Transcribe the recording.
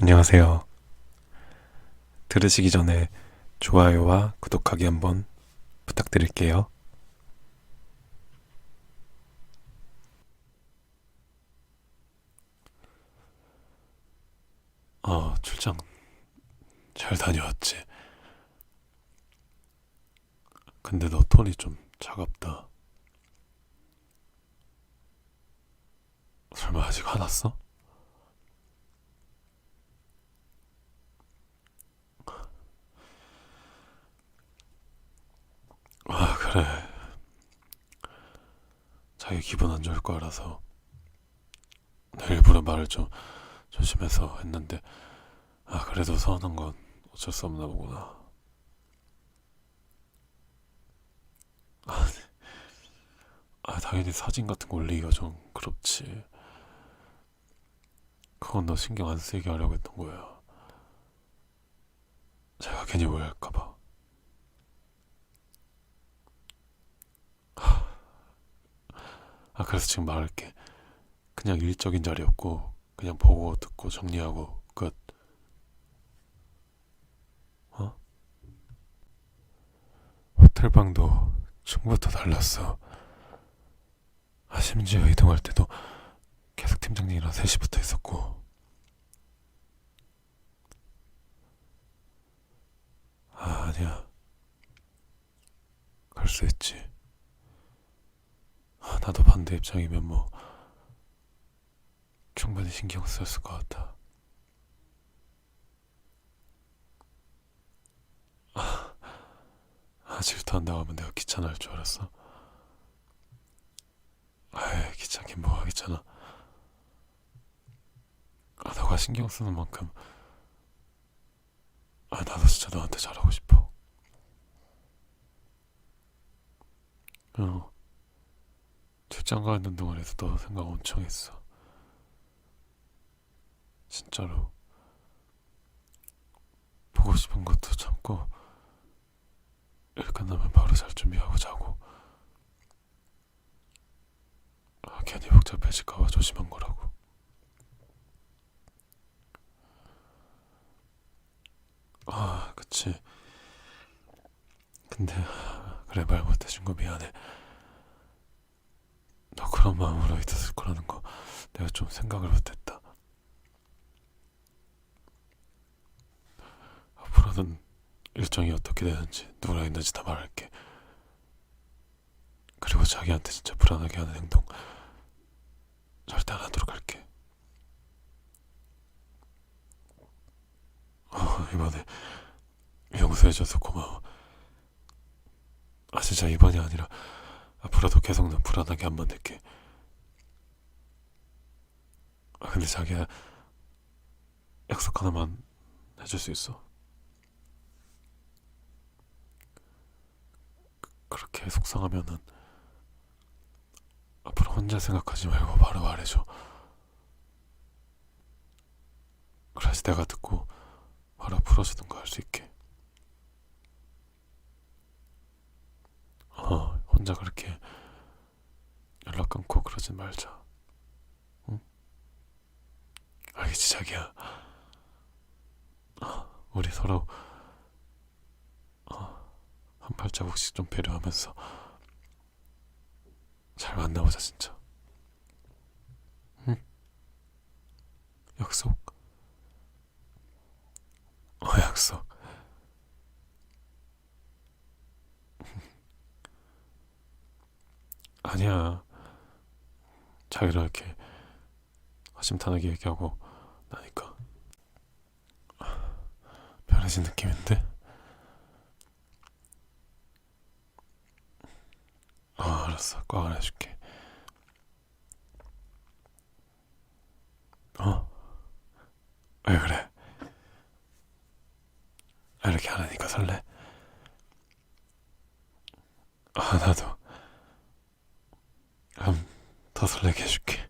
안녕하세요. 들으시기 전에 좋아요와 구독하기 한번 부탁드릴게요. 어, 출장 잘 다녀왔지. 근데 너 톤이 좀 차갑다. 설마 아직 화났어? 아, 그래. 자기 기분 안 좋을 거 알아서 내 일부러 말을 좀 조심해서 했는데 아, 그래도 서운한 건 어쩔 수 없나 보구나. 아, 네. 아, 당연히 사진 같은 거 올리기가 좀 그렇지. 그건 너 신경 안 쓰이게 하려고 했던 거야. 제가 괜히 오해할까봐. 아, 그래서 지금 말할 게. 그냥 일적인 자리였고, 그냥 보고 듣고 정리하고 끝. 어? 호텔 방도 층부터 달랐어. 아, 심지어 이동할 때도 계속 팀장님이랑 셋이 붙어 있었고. 아, 아니야. 갈 수 있지. 아, 나도 반대 입장이면 뭐 충분히 신경 쓰였을 것 같아. 아, 아 질투한다고 하면 내가 귀찮아할 줄 알았어. 아이, 귀찮긴 뭐가 귀찮아. 아, 너가 신경 쓰는 만큼 아, 나도 진짜 너한테 잘하고 싶어. 어. 출장 가 있는 동안에도 너 생각 엄청 했어. 진짜로. 보고 싶은 것도 참고, 일 끝나면 바로 잘 준비하고 자고. 아, 괜히 복잡해질까봐 조심한 거라고. 아, 그치. 근데, 그래, 말 못해준 거 미안해. 너 그런 마음으로 있었을 거라는 거 내가 좀 생각을 못했다. 앞으로는 일정이 어떻게 되는지 누구랑 있는지 다 말할게. 그리고 자기한테 진짜 불안하게 하는 행동 절대 안 하도록 할게. 어, 이번에 용서해줘서 고마워. 아 진짜 이번이 아니라 앞으로도 계속 난 불안하게 안 만들게. 아, 근데 자기야, 약속 하나만 해줄 수 있어. 그- 그렇게 속상하면은 앞으로 혼자 생각하지 말고 바로 말해줘. 그래야지 내가 듣고 바로 풀어주는 거 할 수 있게. 어, 혼자 그렇게 연락 끊고 그러진 말자. 응? 알겠지, 자기야. 어, 우리 서로 어, 한 발자국씩 좀 배려하면서 잘 만나보자, 진짜. 응? 약속. 어, 약속. 아니야. 자기를 이렇게 허심탄회하게 얘기하고 나니까 편해진 느낌인데? 어, 알았어. 꽉 안아줄게. 어? 왜 그래? 아, 이렇게 안 하니까 설레? 아, 나도. 더 설레게 해줄게.